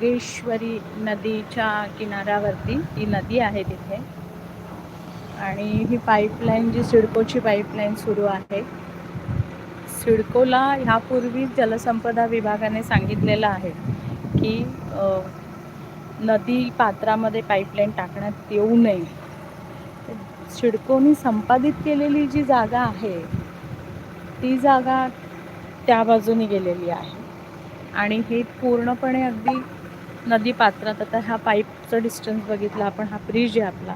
जोगेश्वरी नदीच्या किनाऱ्यावरती ही नदी आहे तिथे. आणि ही पाईपलाईन जी सिडकोची पाईपलाईन सुरू आहे सिडकोला ह्यापूर्वी जलसंपदा विभागाने सांगितलेलं आहे की नदी पात्रामध्ये पाईपलाईन टाकण्यात येऊ नये. सिडकोनी संपादित केलेली जी जागा आहे ती जागा त्या बाजूने गेलेली आहे. आणि हे पूर्णपणे अगदी नदी पात्रात. आता ह्या पाईपचं डिस्टन्स बघितलं आपण हा ब्रिज आहे आपला.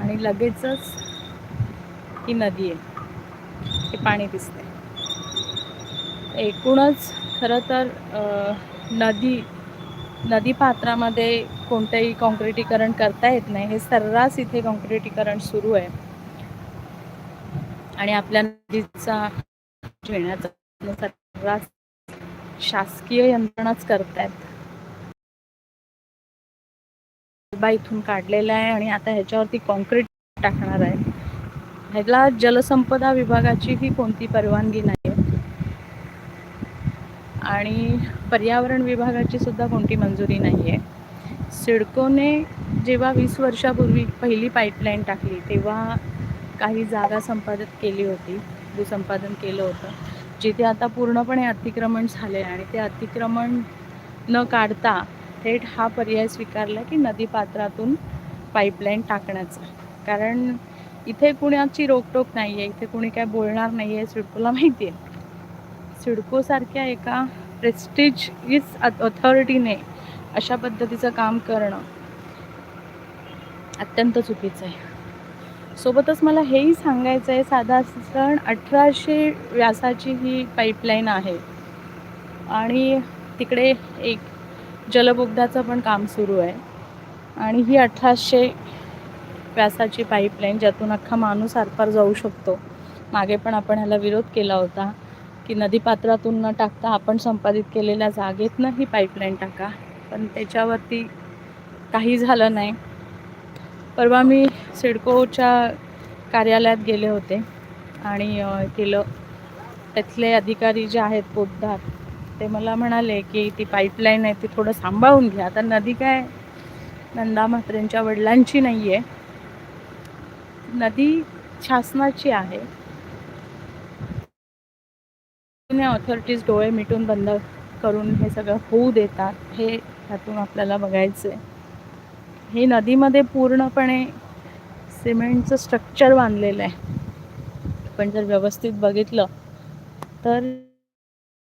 आणि लगेचच ही नदी आहे. हे पाणी दिसते एकूणच खरं तर नदी नदी पात्रामध्ये कोणतंही कॉन्क्रिटीकरण करता येत नाही. हे सर्रास इथे कॉन्क्रिटीकरण सुरू आहे. आणि आपल्या नदीचा घेण्याचा सर्रास शासकीय यंत्रणाच करतायत. बा इथून काढलेला आहे आणि आता ह्याच्यावरती कॉन्क्रीट टाकणार आहे. ह्याला जलसंपदा विभागाची ही कोणती परवानगी नाही आहे आणि पर्यावरण विभागाची सुद्धा कोणती मंजुरी नाही आहे सिडकोने जेव्हा वीस वर्षापूर्वी पहिली पाईपलाईन टाकली तेव्हा काही जागा संपादित केली होती भूसंपादन केलं होतं. जिथे आता पूर्णपणे अतिक्रमण झाले आणि ते अतिक्रमण न काढता थेट हा पर्याय स्वीकारला की नदीपात्रातून पाईपलाईन टाकण्याचा. कारण इथे कुणाची रोकटोक नाही आहे इथे कुणी काय बोलणार नाही आहे सिडकोला माहिती आहे सिडकोसारख्या एका प्रेस्टिजियस अथॉरिटीने अशा पद्धतीचं काम करणं अत्यंत चुकीचं आहे. सोबतच मला हेही सांगायचं आहे साधारण अठराशे व्यासाची ही पाईपलाईन आहे. आणि तिकडे एक जलबोगद्याचं पण काम सुरू आहे. आणि ही अठराशे व्यासाची पाईपलाईन ज्यातून अख्खा माणूस आरपार जाऊ शकतो. मागे पण आपण ह्याला विरोध केला होता की नदीपात्रातून न टाकता आपण संपादित केलेल्या जागेतनं ही पाईपलाईन टाका. पण त्याच्यावरती काही झालं नाही. परवा मी सिडकोच्या कार्यालयात गेले होते आणि केलं. तिथले अधिकारी जे आहेत पोतदार ते मला म्हणाले की ती पाईपलाईन आहे ती थोडं सांभाळून घ्या. आता नदी काय नंदा म्हात्रेंच्या वडिलांची नाही आहे नदी शासनाची आहे. ऑथॉरिटीज डोळे मिटून बंद करून हे सगळं होऊ देतात हे ह्यातून आपल्याला बघायचं आहे हे नदीमध्ये पूर्णपणे सिमेंटचं स्ट्रक्चर बांधलेलं आहे. पण जर व्यवस्थित बघितलं तर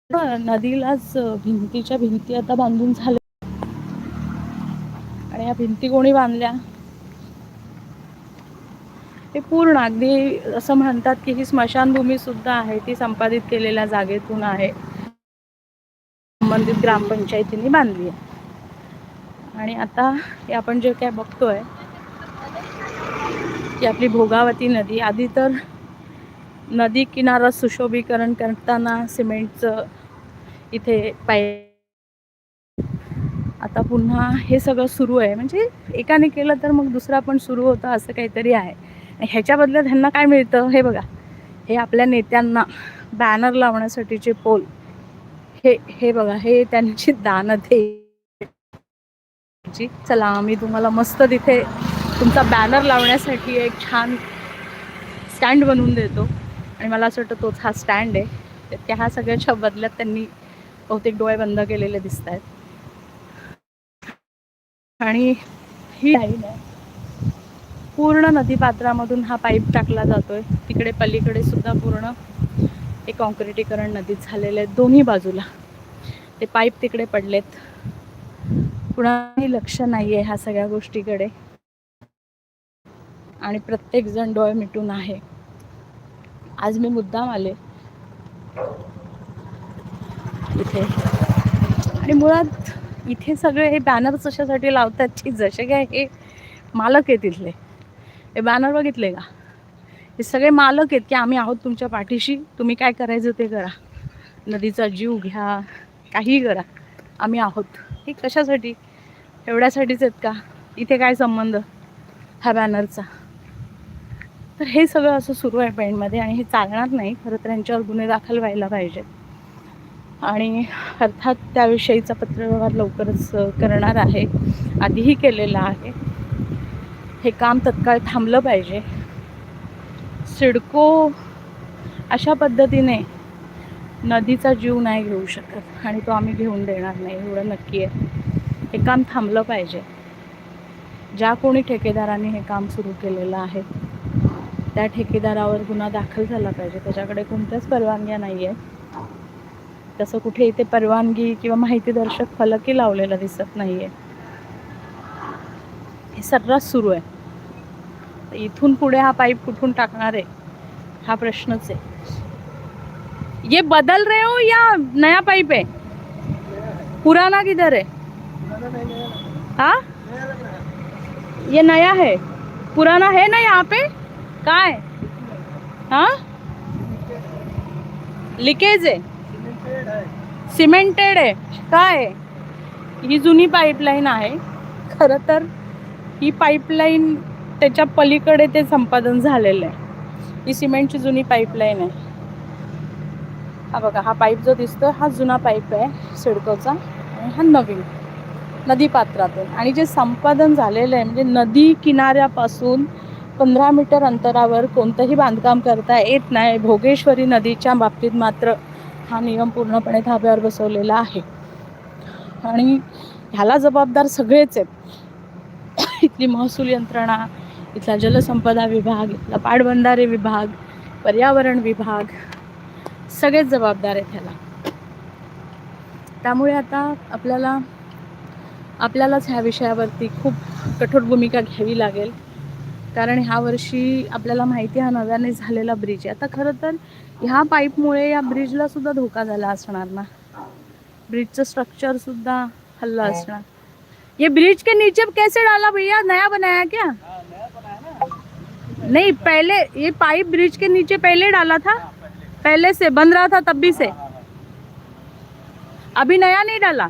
नदीलाच भिंतीच्या भिंती आता बांधून झाल्या. आणि या भिंती कोणी बांधल्या? हे पूर्ण अगदी असं म्हणतात की ही स्मशानभूमी सुद्धा आहे ती संपादित केलेल्या जागेतून आहे. संबंधित ग्रामपंचायतीने बांधली आहे. आणि आता हे आपण जे काय बघतोय की आपली भोगावती नदी आधी तर नदी किनारा सुशोभीकरण करताना सिमेंटचं इथे पाय आता पुन्हा हे सगळं सुरू आहे. म्हणजे एकाने केलं तर मग दुसरा पण सुरू होतं असं काहीतरी आहे. आणि ह्याच्या बदल्यात ह्यांना काय मिळतं हे बघा. हे आपल्या नेत्यांना बॅनर लावण्यासाठीचे पोल हे हे बघा हे त्यांची दान दे. चला मी तुम्हाला मस्त तिथे तुमचा बॅनर लावण्यासाठी एक छान स्टँड बनवून देतो. आणि मला असं वाटतं तोच हा स्टँड आहे. तर त्या ह्या सगळ्याच्या बदल्यात त्यांनी बहुतेक डोळे बंद केलेले दिसत आहेत आणि ही लाईन आहे. पूर्ण नदीपात्रामधून हा पाईप टाकला जातोय. तिकडे पलीकडे सुद्धा पूर्ण हे कॉन्क्रिटीकरण नदीत झालेलं आहे दोन्ही बाजूला. ते पाईप तिकडे पडलेत. कुणाही लक्ष नाही आहे ह्या सगळ्या गोष्टीकडे. आणि प्रत्येक जण डोळे मिटून आहे. आज मी मुद्दाम आले. इथे. आणि मुळात इथे सगळे हे बॅनर्स कशासाठी लावतात की जसे काय हे मालक आहेत तिथले हे बॅनर बघितले का? हे सगळे मालक आहेत की आम्ही आहोत तुमच्या पाठीशी तुम्ही काय करायचं ते करा. नदीचा जीव घ्या काहीही करा. आम्ही आहोत. हे कशासाठी? एवढ्यासाठीच आहेत का? इथे काय संबंध? ह्या बॅनरचा तर हे सगळं असं सुरू आहे पेंटमध्ये आणि हे चालणार नाही. खरं तर यांच्यावर गुन्हे दाखल व्हायला पाहिजेत. आणि अर्थात त्याविषयीचा पत्रव्यवहार लवकरच करणार आहे. आधीही केलेला आहे. हे काम तत्काळ थांबलं पाहिजे. सिडको अशा पद्धतीने नदीचा जीव नाही घेऊ शकत आणि तो आम्ही घेऊन देणार नाही एवढं नक्की आहे. हे काम थांबलं पाहिजे. ज्या कोणी ठेकेदारांनी हे काम सुरू केलेलं आहे त्या ठेकेदारावर गुन्हा दाखल झाला पाहिजे. त्याच्याकडे कोणत्याच परवानग्या नाही आहेत तसं कुठे इथे परवानगी किंवा माहितीदर्शक फलकही लावलेला दिसत नाही आहे हे सर्रास सुरू आहे. इथून पुढे हा पाईप कुठून टाकणार आहे? हा प्रश्नच आहे. ये बदल रहे हो या नया पाईप आहे. पुराना किधर है हाँ? ये नया है. पुराना है ना यहाँ पे? काय हाँ? लिकेज आहे सिमेंटेड आहे. काय? आहे? ही जुनी पाईपलाईन आहे. खरं तर ही पाईपलाईन त्याच्या पलीकडे ते संपादन झालेलं आहे. ही सिमेंटची जुनी पाईपलाईन आहे. हा बघा हा पाईप जो दिसतो हा जुना पाईप आहे सिडकोचा आणि हा नवीन नदीपात्रातून आणि जे संपादन झालेलं आहे म्हणजे नदी किनाऱ्यापासून पंधरा मीटर अंतरावर कोणतंही बांधकाम करता येत नाही. भोगेश्वरी नदीच्या बाबतीत मात्र हा नियम पूर्णपणे धाब्यावर बसवलेला आहे. आणि ह्याला जबाबदार सगळेच आहेत. इथली महसूल यंत्रणा इथला जलसंपदा विभाग इथला पाटबंधारे विभाग पर्यावरण विभाग सगळेच जबाबदार आहेत ह्याला. त्यामुळे आता आपल्याला आपल्यालाच ह्या विषयावरती खूप कठोर भूमिका घ्यावी लागेल. कारण ह्या वर्षी आपल्याला माहिती हा नव्याने झालेला ब्रिज आहे. आता खरं तर ह्या पाईपमुळे या ब्रिजला सुद्धा धोका झाला असणार ना? ब्रिजचं स्ट्रक्चर सुद्धा हल्ला असणार. ये ब्रिज के नीचे कैसे डाला भैया? नया बनाया क्या? नहीं पहले ये पाइप ब्रिज के नीचे पहले डाला था? पहले। से बन रहा था तब भी से? अभी नया नहीं डाला?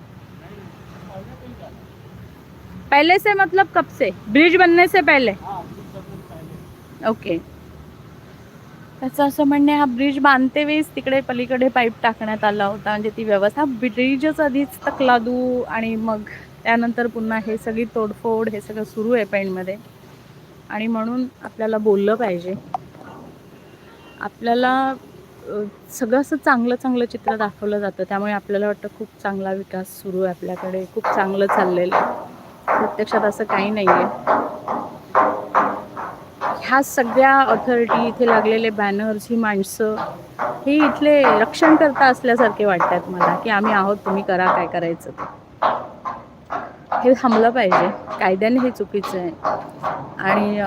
पहले से मतलब कब से? ब्रिज बनने से पहले? ओके. त्याचं असं म्हणणे हा ब्रिज बांधते वेळेस तिकडे पलीकडे पाईप टाकण्यात आला होता. म्हणजे ती व्यवस्था ब्रिजच आधीच तकलादू आणि मग त्यानंतर पुन्हा हे सगळी तोडफोड हे सगळं सुरू आहे पेणमध्ये आणि म्हणून आपल्याला बोललं पाहिजे. आपल्याला सगळं असं चांगलं चांगलं चित्र दाखवलं जातं. त्यामुळे आपल्याला वाटतं खूप चांगला विकास सुरू आहे आपल्याकडे. खूप चांगलं चाललेलं आहे. प्रत्यक्षात असं काही नाही आहे ह्या सगळ्या ऑथॉरिटी इथे लागलेले बॅनर्स ही माणसं हे इथले रक्षणकर्ता असल्यासारखे वाटतात मला की आम्ही आहोत तुम्ही करा काय करायचं हे थांबलं पाहिजे. कायद्याने हे चुकीचं आहे. आणि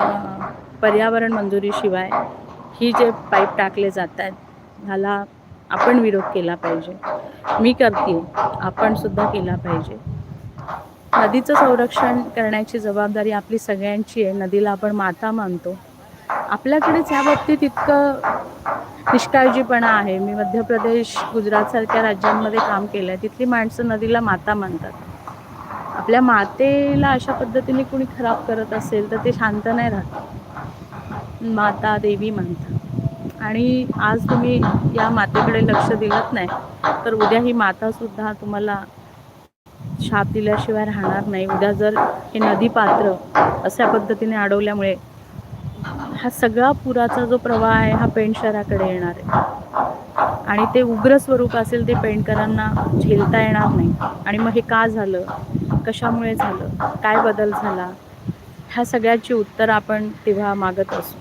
पर्यावरण मंजुरीशिवाय ही जे पाईप टाकले जात आहेत ह्याला आपण विरोध केला पाहिजे. मी करते आपण सुद्धा केला पाहिजे. नदीचं संरक्षण करण्याची जबाबदारी आपली सगळ्यांची आहे. नदीला आपण माता मानतो. आपल्याकडेच ह्या बाबतीत इतकं निष्काळजीपणा आहे. मी मध्य प्रदेश गुजरातसारख्या राज्यांमध्ये काम केलं आहे तिथली माणसं नदीला माता मानतात आपल्या मातेला अशा पद्धतीने कुणी खराब करत असेल तर ते शांत नाही राहत. माता देवी मानतात आणि आज तुम्ही या मातेकडे लक्ष दिलत नाही तर उद्या ही मातासुद्धा तुम्हाला शाप दिल्याशिवाय राहणार नाही. उद्या जर हे नदी पात्र अशा पद्धतीने अडवल्यामुळे हा सगळा पुराचा जो प्रवाह आहे हा पेंट शहराकडे येणार आहे. आणि ते उग्र स्वरूप असेल ते पेंटकरांना झेलता येणार नाही. आणि मग हे का झालं? कशामुळे झालं? काय बदल झाला? ह्या सगळ्याची उत्तर आपण तेव्हा मागत असू.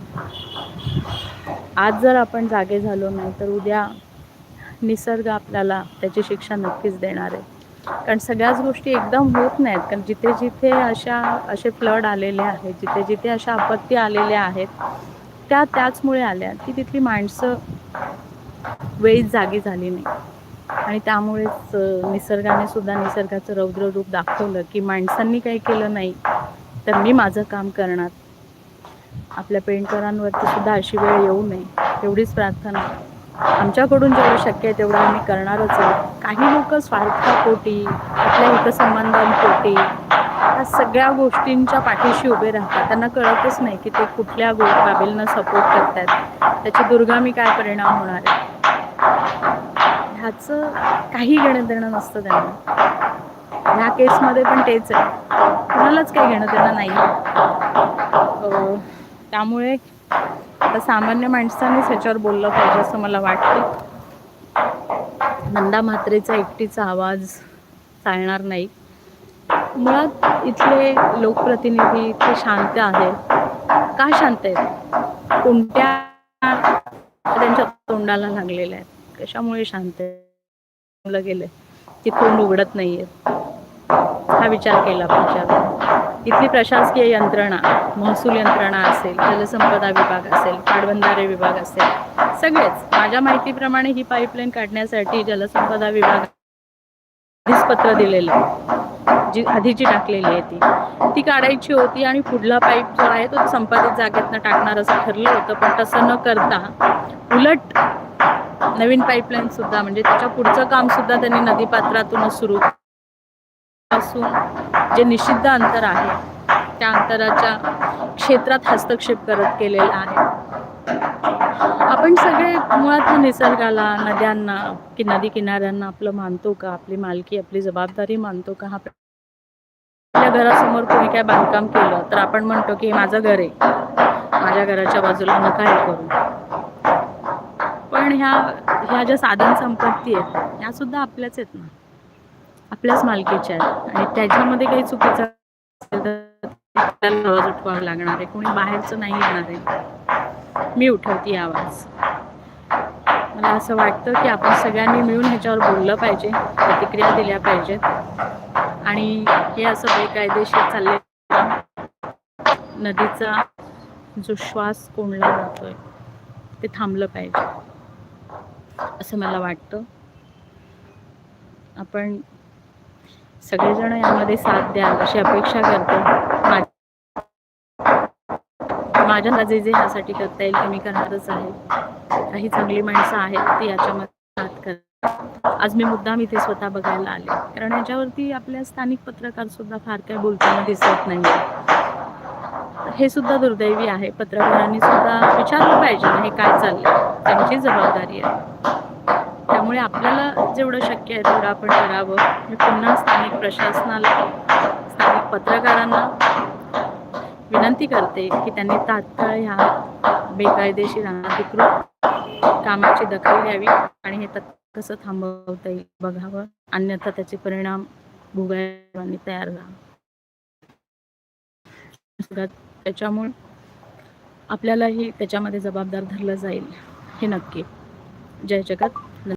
आज जर आपण जागे झालो नाही तर उद्या निसर्ग आपल्याला त्याची शिक्षा नक्कीच देणार आहे. कारण सगळ्याच गोष्टी एकदम होत नाहीत. कारण जिथे जिथे अशा असे फ्लड आलेले आहेत जिथे जिथे अशा आपत्ती आलेल्या आहेत त्या त्याचमुळे आल्या की तिथली माणसं वेळीच जागी झाली नाही. आणि त्यामुळेच निसर्गाने सुद्धा निसर्गाचं रौद्र रूप दाखवलं की माणसांनी काही केलं नाही तर मी माझं काम करणार. आपल्या पेंटरांवरती सुद्धा अशी वेळ येऊ नये एवढीच प्रार्थना. आमच्याकडून जेवढं शक्य आहे तेवढं आम्ही करणारच आहे. काही लोक स्वार्थापोटी आपल्या हितसंबंधांपोटी ह्या सगळ्या गोष्टींच्या पाठीशी उभे राहतात. त्यांना कळतच नाही की ते कुठल्या गो बाबींना सपोर्ट करतात त्याचे दुर्गामी काय परिणाम होणार आहे ह्याचं काही घेणं देणं नसतं त्यांना. ह्या केसमध्ये पण तेच आहे. कुणालाच काही घेणं देणं नाही. अं, त्यामुळे आता सामान्य माणसानेच ह्याच्यावर बोललं पाहिजे असं मला वाटतं नंदा म्हात्रेचा एकटीचा आवाज चालणार नाही. मुळात इथले लोकप्रतिनिधी इतके शांत आहेत. का शांत आहेत? कोणत्या त्यांच्या तोंडाला लागलेल्या आहेत? कशामुळे शांत आहे गेले की तोंड उघडत नाहीयेत. हा विचार केला पाहिजे इथली प्रशासकीय यंत्रणा महसूल यंत्रणा असेल जलसंपदा विभाग असेल पाटबंधारे विभाग असेल सगळेच माझ्या माहितीप्रमाणे ही पाईपलाईन काढण्यासाठी जलसंपदा विभाग आधीच पत्र दिलेलं आहे. जी आधीची टाकलेली आहे ती ती काढायची होती आणि पुढला पाईप जो आहे तो संपादित जागेतनं टाकणार असं ठरलं होतं पण तसं न करता उलट नवीन पाईपलाईन सुद्धा म्हणजे त्याच्या पुढचं काम सुद्धा त्यांनी नदीपात्रातूनच सुरू पासून जे निषिद्ध अंतर आहे त्या अंतराच्या क्षेत्रात हस्तक्षेप करत केलेला आहे. आपण सगळे मुळात निसर्गाला नद्यांना की नदी किनाऱ्यांना आपलं मानतो का? आपली मालकी आपली जबाबदारी मानतो का? हा आपल्या घरासमोर कोणी काय बांधकाम केलं तर आपण म्हणतो की माझं घर आहे. माझ्या घराच्या बाजूला नका हे करू. पण ह्या ह्या ज्या साधन संपत्ती आहेत ह्या सुद्धा आपल्याच आहेत ना? आपल्याच मालकीच्या आहेत. आणि त्याच्यामध्ये काही चुकीचं असेल तर आवाज उठवावा लागणार आहे. कोणी बाहेरचं नाही येणार आहे. मी उठवते आवाज. मला असं वाटतं की आपण सगळ्यांनी मिळून ह्याच्यावर बोललं पाहिजे प्रतिक्रिया दिल्या पाहिजेत. आणि हे असं बेकायदेशीर चालले नदीचा जो श्वास कोंडला जातोय ते थांबलं पाहिजे. असं मला वाटतं. आपण सगळेजण यामध्ये साथ द्याल अशी अपेक्षा करते. माझ्या जे जे ह्यासाठी करता येईल ते मी करणारच आहे. काही चांगली माणसं आहेत ती याच्यामध्ये साथ करतात आज मी मुद्दाम इथे स्वतः बघायला आले. कारण याच्यावरती आपल्या स्थानिक पत्रकार सुद्धा फार काय बोलताना दिसत नाही हे सुद्धा दुर्दैवी आहे. पत्रकारांनी सुद्धा विचारलं पाहिजे हे काय चाललंय? त्यांची जबाबदारी आहे. त्यामुळे आपल्याला जेवढं शक्य आहे तेवढं आपण करावं. मी पुन्हा स्थानिक प्रशासनाला स्थानिक पत्रकारांना विनंती करते की त्यांनी तात्काळ ह्या बेकायदेशीर अनाधिकृत कामाची दखल घ्यावी आणि हे तत् कसं थांबवता येईल बघावं. अन्यथा त्याचे परिणाम भोगायला तयार राहा त्याच्यामुळे आपल्यालाही त्याच्यामध्ये जबाबदार धरलं जाईल. हे नक्की. जय जगत.